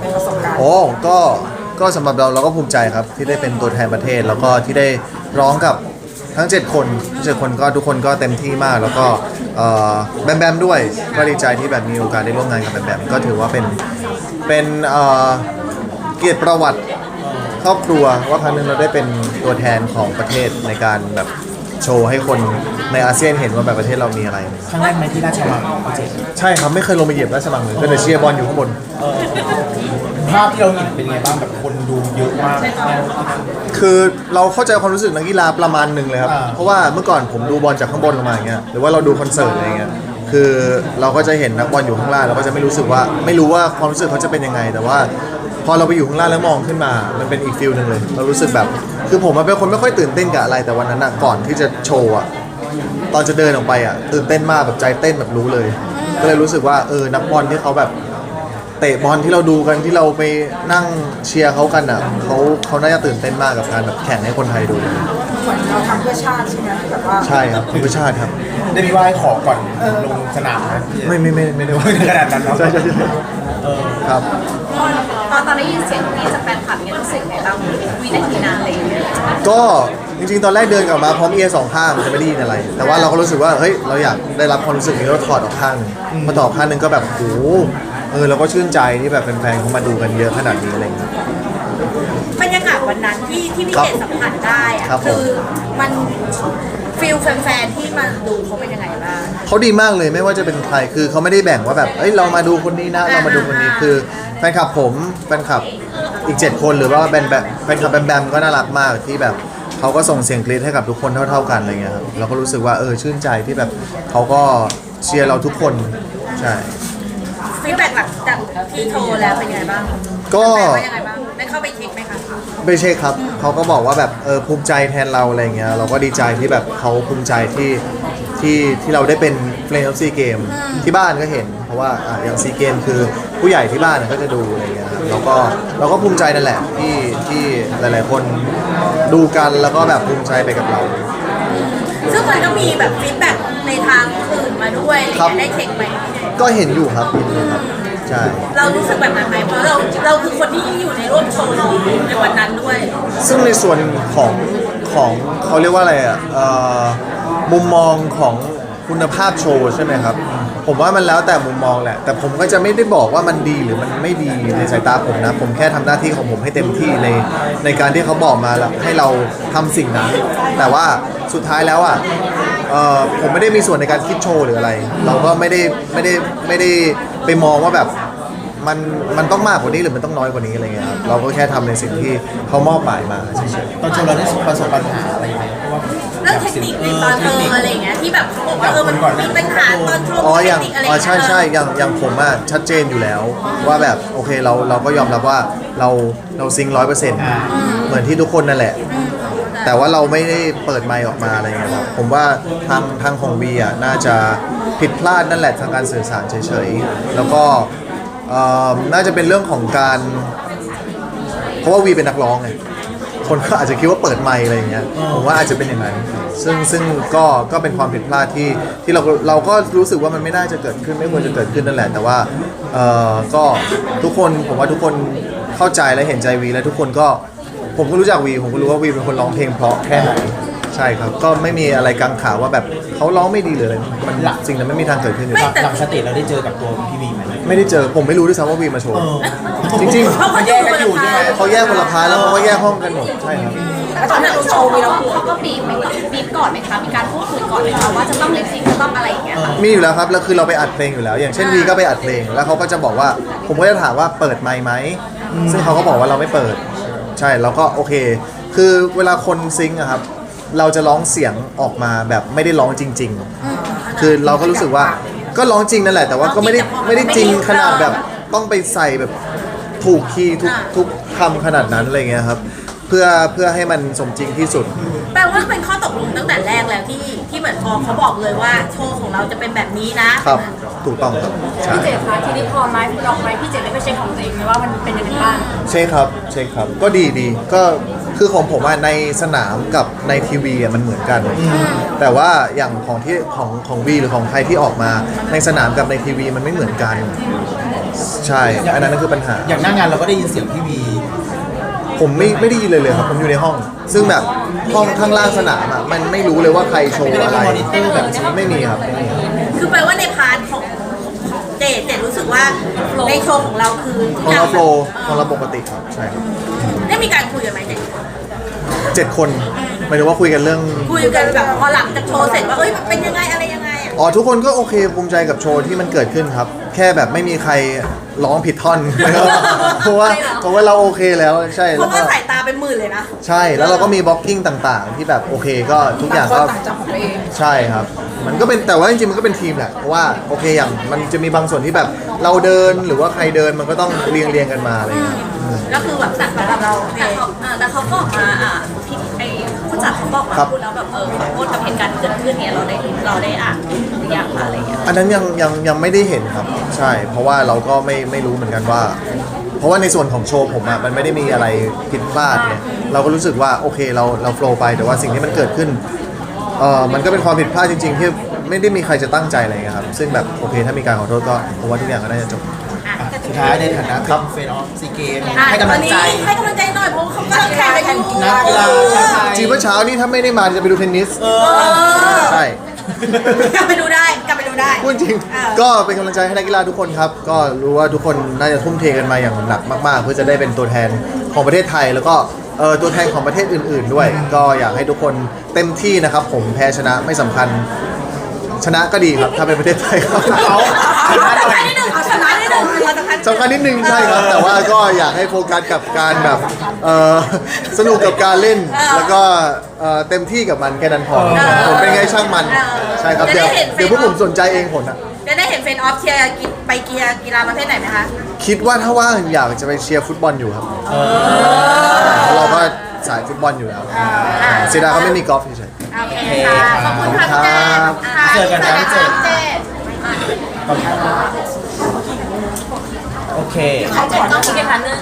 เป็นประสบการณ์โอ้ก็ก็สำหรับเราเราก็ภูมิใจครับที่ได้เป็นตัวแทนประเทศ แล้วก็ที่ได้ร้องกับทั้ง 7 คนเจ็ดคนก็ทุกคนก็เต็มที่มาก แล้วก็เอ่อแบมแบมด้วยก็ดีใจที่แบบมีโอกาสได้ร่วมงานกับแบมแบมก็ถือว่าเป็นเป็นเอ่อเกียรติประวัติครอบครัวว่าครั้งหนึงเราได้เป็นตัวแทนของประเทศในการแบบ โชว์ให้คนในอาเซียนเห็นว่าแบบประเทศเรามีอะไร ครั้งแรกไหมที่ราชวังเจ็ดใช่ครับไม่เคยลงไปเหยียบราชบังเลยก็เลยเชียร์บอลอยู่ข้างบน ภาพที่เราเห็นเป็นไงบ้างแบบคนดูเยอะมาก คือเราเข้าใจความรู้สึกนักกีฬาประมาณหนึ่งเลยครับ อ่า เพราะว่าเมื่อก่อนผมดูบอลจากข้างบนลงมาอย่างเงี้ยหรือว่าเราดูคอนเสิร์ตอะไรเงี้ย คือเราก็จะเห็นนักบอลอยู่ข้างล่างเราก็จะไม่รู้สึกว่า ไม่รู้ว่าความรู้สึกเขาจะเป็นยังไง แต่ว่าพอเราไปอยู่ข้างล่างแล้วมองขึ้นมา มันเป็นอีกฟิลหนึ่งเลย เรารู้สึกแบบ คือผมเป็นคนไม่ค่อยตื่นเต้นกับอะไร แต่วันนั้นอะก่อนที่จะโชว์อะตอนจะเดินออกไปอะตื่นเต้นมากแบบใจเต้นแบบรู้เลย ก็เลยรู้สึกว่าเออนักบอลที่เขาแบบ เตะบอลที่เราดูกันที่เราไปนั่งเชียร์เขากันอะเขาเขาน่าจะตื่นเต้นมากกับการแบบแข่งให้คนไทยดู เหมือนเราทำเพื่อชาติใช่ไหมแบบว่าใช่ครับเพื่อชาติครับ ได้มีไหว้ขอก่อนลงสนามนะไม่ไม่ไม่ไม่ได้ว่าขนาดนั้นเนาะใช่ใช่ใช่ครับ ตอนตอนได้ยินเสียงนี้จากแฟนคลับเนี่ยรู้สึกไงบ้างวินาทีนั้นอะไรอย่างเงี้ยก็จริงๆ ตอนแรกเดินกลับมาพร้อมเอียร์สองข้างมันจะไม่ได้ยินอะไร แต่ว่าเราก็รู้สึกว่าเฮ้ยเราอยากได้รับความรู้สึกนี้เราถอดออกข้างหนึ่งพอถอดออกข้างหนึงก็แบบโอ้โห เออเราก็ชื่นใจที่แบบแฟนๆเขามาดูกันเยอะขนาดนี้อะไรอย่างเงี้ย บรรยากาศวันนั้นที่ที่พี่ครับเจตสัมผัสได้อะครับผม คือมันฟิลแฟนๆที่มาดูเขาเป็นยังไงบ้าง เขาดีมากเลยไม่ว่าจะเป็นใครคือเขาไม่ได้แบ่งว่าแบบเอ้ยเรามาดูคนนี้นะ เรามาดูคนนี้คือแฟนคลับผมแฟนคลับอีก 7 คนหรือว่าแบนแบมแฟนคลับแบมแบมก็น่ารักมากที่แบบเขาก็ส่งเสียงกรี๊ดให้กับทุกคนเท่า ๆกันอะไรเงี้ยครับเราก็รู้สึกว่าเออชื่นใจที่แบบเขาก็เชียร์เราทุกคนใช่ ฟีดแบ็กหลังจากที่โทรแล้วเป็นยังไงบ้างก็ แฟนว่ายังไงบ้างได้เข้าไปเช็คไหมคะไม่ใช่ครับ เขาก็บอกว่าแบบเออภูมิใจแทนเราอะไรเงี้ย เราก็ดีใจที่แบบเขาภูมิใจที่ที่ที่เราได้เป็นเฟรนด์ออฟซีเกมที่บ้านก็เห็น เพราะว่าอะอย่างซีเกมคือผู้ใหญ่ที่บ้านก็จะดูอะไรเงี้ยครับเราก็เราก็ภูมิใจนั่นแหละที่ที่หลายๆ คนดูกันแล้วก็แบบภูมิใจไปกับเรา ซึ่งมันก็มีแบบฟีดแบ็กในทางอื่นมาด้วยอะไรครับ เงี้ยได้เช็คไหม ก็เห็นอยู่ครับเห็นอยู่ครับใช่ เรารู้สึกแบบนั้นไหมเพราะเราเราคือคนที่อยู่ในร่วมโชว์ในวันนั้นด้วยซึ่งในส่วนของของเขาเรียกว่าอะไรอะเอ่อมุมมองของคุณภาพโชว์ใช่ไหมครับ ผมว่ามันแล้วแต่มุมมองแหละ แต่ผมก็จะไม่ได้บอกว่ามันดีหรือมันไม่ดีในสายตาผมนะ ผมแค่ทำหน้าที่ของผมให้เต็มที่ในในการที่เขาบอกมาแล้วให้เราทำสิ่งนั้น แต่ว่าสุดท้ายแล้วอะ เอ่อผมไม่ได้มีส่วนในการคิดโชว์หรืออะไร เราก็ไม่ได้ไม่ได้ไม่ได้ไปมองว่าแบบมันมันต้องมากกว่านี้หรือมันต้องน้อยกว่านี้อะไรเงี้ยครับเราก็แค่ทำในสิ่งที่เขามอบหมายมาเฉยตอนโชว์เราได้ประสบปัญหาอะไรไหมเพราะว่าเรื่องเทคนิคในตอนเธออะไรอย่างเงี้ยที่แบบเขาบอกว่าเออมันมีปัญหาตอนช่วงๆอ๋อเทอคย่างนิคอะไรอ๋อเงี้ยใช่ใช่อย่างอย่างผมอะชัดเจนอยู่แล้ว ว่าแบบโอเคเราเราก็ยอมรับว่าเราเราซิงร้อยเปอร์เซ็นต์เหมือนที่ทุกคนนั่นแหละ แต่ว่าเราไม่ได้เปิดไมค์ออกมาอะไรเงี้ยครับผมว่าทางทางของวีอะน่าจะผิดพลาดนั่นแหละทางการสื่อสารเฉยๆ แล้วก็เอ่อน่าจะเป็นเรื่องของการ เพราะว่าวีเป็นนักร้องไงคนก็อาจจะคิดว่าเปิดไมค์อะไรอย่างเงี้ยผมว่าอาจจะเป็นอย่างนั้นซึ่งซึ่งก็ก็เป็นความผิดพลาดที่ที่เราเราก็รู้สึกว่ามันไม่น่าจะเกิดขึ้นไม่ควรจะเกิดขึ้นนั่นแหละ แต่ว่าเอ่อก็ทุกคนผมว่าทุกคนเข้าใจและเห็นใจวีและทุกคนก็ ผมก็รู้จักวีผมก็รู้ว่าวีเป็นคนร้องเพลงเพราะแค่ไหนใช่ครับ ก็ไม่มีอะไรกังขาว่าแบบเขาร้องไม่ดีหรืออะไรมันสิ่งนั้นไม่มีทางเกิดขึ้นอยู่แล้วหลังสเตจเราได้เจอกับตัวพี่วีไหมไม่ได้เจอผมไม่รู้ด้วยซ้ำว่าวีมาโชว์จริงๆเพราะเขาแยกกันอยู่ใช่ไหมเขาแยกคนละพาร์ทแล้วเขาก็แยกห้องกันหมดใช่ครับตอนนั้นโชว์มีเราเขาก็บีบไหมบีบก่อนไหมคะมีการพูดคุยก่อนไหมคะว่าจะต้องเล็กซิงจะต้องอะไรอย่างเงี้ยค่ะมีอยู่แล้วครับแล้วคือเราไปอัดเพลงอยู่แล้ว อย่างเช่นวีก็ไปอัดเพลงแล้วเขาก็จะบอกว่า ผมก็จะถามว่าเปิดไมค์ไหมซึ่งเขาก็บอกว่าเราไม่เปิด ใช่แล้วก็โอเค คือเวลาคนซิงค์อะครับ เราจะร้องเสียงออกมาแบบไม่ได้ร้องจริง ๆ คือเราก็รู้สึกว่าก็ร้องจริงนั่นแหละแต่ว่าก็ไม่ได้ไม่ได้จริงขนาดแบบต้องไปใส่แบบถูกคีย์ทุกทุกคำขนาดนั้นอะไรเงี้ยครับ เพื่อเพื่อให้มันสมจริงที่สุด แปล ว่าเป็นข้อตกลงตั้งแต่แรกแล้วที่ที่เหมือนพอเขาบอกเลยว่าโชว์ของเราจะเป็นแบบนี้นะครับถูกต้องครับใช่พี่เจดคะทีนี้พอไลฟ์มันออกไปพี่เจดได้ไปเช็คของตัวเองไหมว่ามันเป็นยังไงบ้างใช่ครับใช่ครับก็ดีดีก็คือของผมอะในสนามกับในทีวีอะมันเหมือนกัน แต่ว่าอย่างของที่ของของวีหรือของใครที่ออกมา ในสนามกับในทีวีมันไม่เหมือนกัน ใช่ อันนั้นคือปัญหา อย่างหน้างานเราก็ได้ยินเสียงพี่วี ผมไม่ไม่ได้ยินเลยเลยครับผมอยู่ในห้อง ซึ่งแบบห้องข้างล่างสนามอะมันไม่รู้เลยว่าใครโชว์อะไรไม่ได้มีมอนิเตอร์แบบนี้ไม่มีครับไม่มีครับ คือแปลว่าในพาร์ทของของเจดเจดรู้สึกว่าในโชว์ของเราคือทุกของอย่าเรางโฟล์ของเราปกติครับใช่ครับได้มีการคุยกันไหมเจดเจ็ดคนหมายถึงว่าคุยกันเรื่อง คุยกันแบบพอหลังจากโชว์เสร็จว่าเอ้ยมันเป็นยังไงอะไรยังไง อะอ๋อทุกคนก็โอเคภูมิใจกับโชว์ที่มันเกิดขึ้นครับ แค่แบบไม่มีใครร้องผิดท่อน เพราะว่าเพราะว่าเราโอเคแล้วใช่เพแล้วราะก็ว่าสายตาเป็นหมื่นเลยนะ ใช่แล้วเราก็มีบล็อกกิ้งต่างๆ ที่แบบโอเคก็ทุกอย่างต่างก็คนต่างจับของตัวเอง ใช่ครับ มันก็เป็นแต่ว่าจริงๆ มันก็เป็นทีมแหละ เพราะว่าโอเคอย่างมันจะมีบางส่วนที่แบบเราเดินหรือว่าใครเดินมันก็ต้องเรียงเรียงๆกันมาอะไรอย่างเงี้ย ก็คือแบบสำหรับเราโอเคแต่เขาอ่าแต่เขาก็ออกมาอ่าพี่ไอ้ ผู้จัดเขาบอกมาครับพูดแล้วแบบเออขอโทษกับเหตุการณ์ที่เกิดขึ้นเนี่ยเราได้เราได้อ่านหรือยังอะไรอย่างเงี้ยอันนั้นยังยังยังไม่ได้เห็นครับ ใช่ เพราะว่าเราก็ไม่ไม่รู้เหมือนกันว่า เพราะว่าในส่วนของโชว์ผมอะมันไม่ได้มีอะไรผิดพลาดเนี่ยเราก็รู้สึกว่าโอเคเราเราโฟล์ไปแต่ว่าสิ่งที่มันเกิดขึ้นเออมันก็เป็นความผิดพลาดจริง ๆ ที่ไม่ได้มีใครจะตั้งใจอะไรเงี้ยครับซึ่งแบบโอเคถ้ามีการขอโทษก็ผมว่าทุกอย่างก็น่าจะจบ สุดท้ายในฐานะเป็นเฟนออฟซีเกมอะให้กำลังใจตอนนี้ให้กำลังใจหน่อยเพราะว่าเขากำลังแข่งกันอยู่นักกีฬาชาวไทยจริงเมื่อเช้านี่ถ้าไม่ได้มาจะไปดูเทนนิสเอเอออใช่กลับไปดูได้กลับไปดูได้พูดจริงเออก็เป็นกำลังใจให้นักกีฬาทุกคนครับ ก็รู้ว่าทุกคนน่าจะทุ่มเทกันมาอย่างหนักมาก ๆ เพื่อจะได้เป็นตัวแทนของประเทศไทยแล้วก็เออตัวแทนของประเทศอื่น ๆ ด้วย ก็อยากให้ทุกคนเต็มที่นะครับ ผมแพ้ชนะไม่สำคัญ ชนะก็ดีครับ ถ้าเป็นประเทศไทยครับเขาชนะหน่อยนิดนึงเอาชนะนิดนึงเรา สำคัญสำคัญนิดนึงใช่ครับ แต่ว่าก็อยากให้โฟกัสกับการแบบเออสนุกกับการเล่น แล้วก็เอ่อเต็มที่กับมันแค่นั้นพอผมเป็นไงช่างมันใช่ครับเดี๋ยวเดี๋ยวพวกผมสนใจเองผลอะจะได้เห็นเฟนออฟเชียร์กิไปเกียร์กีฬาประเภทไหนไหมคะ คิดว่าถ้าว่างอยากจะไปเชียร์ฟุตบอลอยู่ครับเพราะเราก็สายฟุตบอลอยู่แล้วเสียดายเขาไม่มีกอล์ฟเฉยโอเคค่ะ ขอบคุณค่ะพี่แจ๊ครับค่ะเจอกันนะพี่เจเจดโอเคต้อง คิดกันครั้งนึง